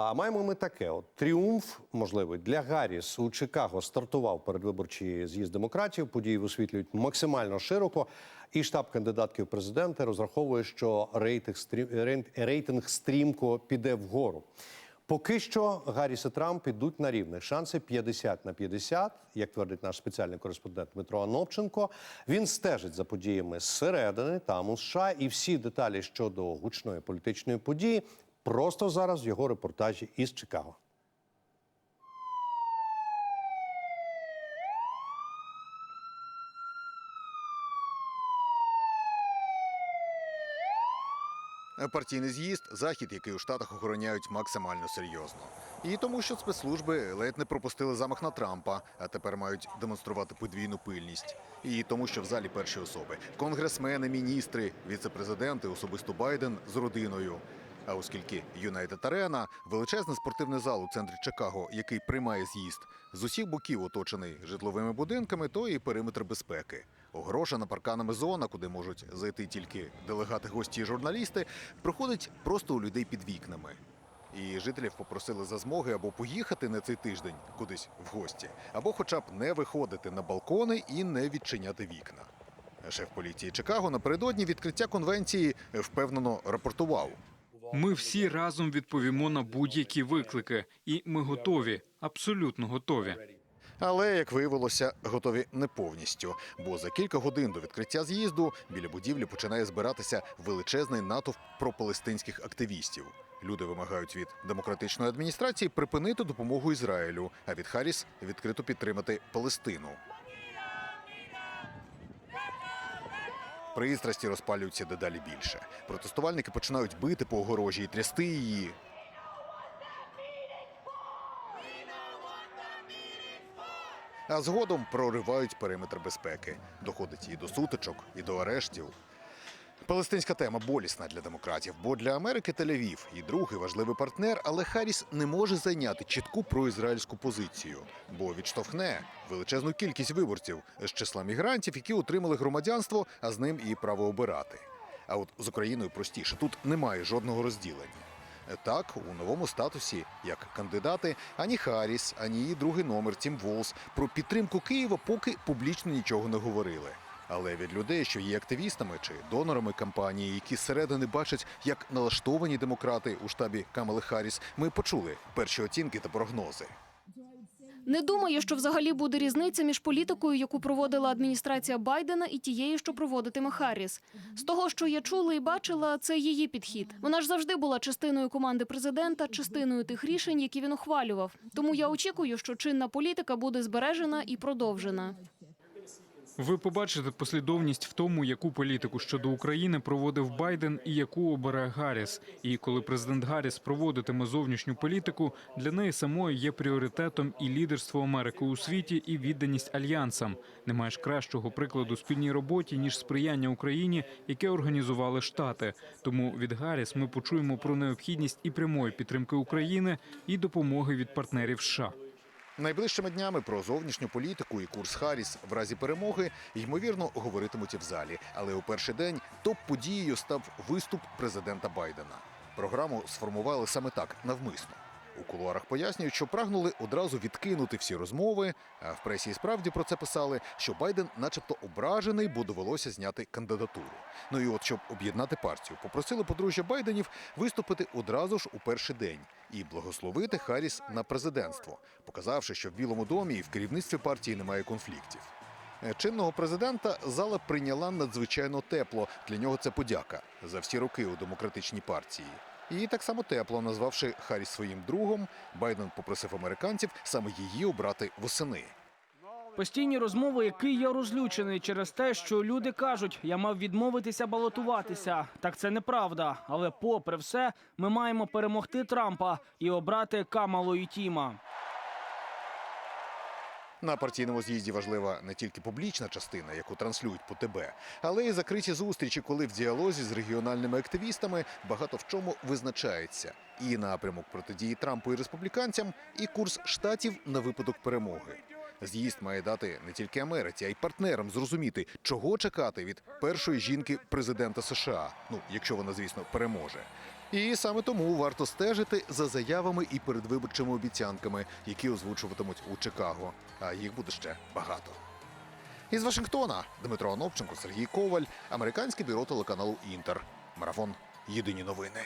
А маємо ми таке: от тріумф можливий для Гарріс у Чикаго стартував передвиборчий з'їзд демократів. Події висвітлюють максимально широко. І штаб кандидатки в президенти розраховує, що рейтинг, рейтинг- стрімко піде вгору. Поки що Гарріс і Трамп ідуть на рівних шанси 50 на 50, як твердить наш спеціальний кореспондент Дмитро Анопченко. Він стежить за подіями зсередини там у США, і всі деталі щодо гучної політичної події просто зараз в його репортажі із Чикаго. Партійний з'їзд захід, який у штатах охороняють максимально серйозно. І тому, що спецслужби ледь не пропустили замах на Трампа, а тепер мають демонструвати подвійну пильність. І тому, що в залі перші особи конгресмени, міністри, віцепрезиденти, особисто Байден з родиною. А оскільки Юнайтед Арена величезний спортивний зал у центрі Чикаго, який приймає з'їзд, з усіх боків оточений житловими будинками, то і периметр безпеки. Огорожена парканами зона, куди можуть зайти тільки делегати, гості і журналісти, проходить просто у людей під вікнами. І жителів попросили за змоги або поїхати на цей тиждень кудись в гості, або хоча б не виходити на балкони і не відчиняти вікна. Шеф поліції Чикаго напередодні відкриття конвенції впевнено рапортував. Ми всі разом відповімо на будь-які виклики, і ми готові, абсолютно готові. Але, як виявилося, готові не повністю. Бо за кілька годин до відкриття з'їзду біля будівлі починає збиратися величезний натовп пропалестинських активістів. Люди вимагають від демократичної адміністрації припинити допомогу Ізраїлю, а від Харріс відкрито підтримати Палестину. Пристрасті розпалюються дедалі більше. Протестувальники починають бити по огорожі і трясти її. а згодом проривають периметр безпеки. Доходить і до сутичок, і до арештів. Палестинська тема болісна для демократів, бо для Америки Тель-Авів і другий важливий партнер, але Харріс не може зайняти чітку проізраїльську позицію, бо відштовхне величезну кількість виборців з числа мігрантів, які отримали громадянство, а з ним і право обирати. А от з Україною простіше тут немає жодного розділення. Так, у новому статусі, як кандидати, ані Харріс, ані її другий номер Тім Волс про підтримку Києва поки публічно нічого не говорили. Але від людей, що є активістами чи донорами кампанії, які зсередини бачать, як налаштовані демократи у штабі Камали Харріс, ми почули перші оцінки та прогнози. Не думаю, що взагалі буде різниця між політикою, яку проводила адміністрація Байдена, і тією, що проводитиме Харріс. З того, що я чула і бачила, це її підхід. Вона ж завжди була частиною команди президента, частиною тих рішень, які він ухвалював. Тому я очікую, що чинна політика буде збережена і продовжена. Ви побачите послідовність в тому, яку політику щодо України проводив Байден і яку обере Гарріс. І коли президент Гарріс проводитиме зовнішню політику, для неї самої є пріоритетом і лідерство Америки у світі, і відданість альянсам. Немає ж кращого прикладу спільній роботі ніж сприяння Україні, яке організували Штати. Тому від Гарріс ми почуємо про необхідність і прямої підтримки України, і допомоги від партнерів США. Найближчими днями про зовнішню політику і курс Харріс в разі перемоги ймовірно говоритимуть і в залі. Але у перший день топ-подією став виступ президента Байдена. Програму сформували саме так навмисно. У кулуарах пояснюють, що прагнули одразу відкинути всі розмови. А в пресі і справді про це писали, що Байден, начебто, ображений, бо довелося зняти кандидатуру. Ну і от щоб об'єднати партію, попросили подружжя Байденів виступити одразу ж у перший день і благословити Харріс на президентство, показавши, що в Білому домі і в керівництві партії немає конфліктів. Е, Чинного президента зала прийняла надзвичайно тепло. Для нього це подяка за всі роки у демократичній партії. І так само тепло, назвавши Харріс своїм другом, Байден попросив американців саме її обрати восени. Постійні розмови, який я розлючений через те, що люди кажуть, я мав відмовитися балотуватися. Так це неправда. Але попри все, ми маємо перемогти Трампа і обрати Камалу і Тіма. На партійному з'їзді важлива не тільки публічна частина, яку транслюють по ТБ, але й закриті зустрічі, коли в діалозі з регіональними активістами багато в чому визначається і напрямок протидії Трампу і республіканцям, і курс штатів на випадок перемоги. З'їзд має дати не тільки Америці, а й партнерам зрозуміти, чого чекати від першої жінки президента США. Ну, якщо вона, звісно, переможе. І саме тому варто стежити за заявами і передвиборчими обіцянками, які озвучуватимуть у Чикаго. А їх буде ще багато. Із Вашингтона Дмитро Анопченко, Сергій Коваль, американське бюро телеканалу Інтер. Марафон. Єдині новини.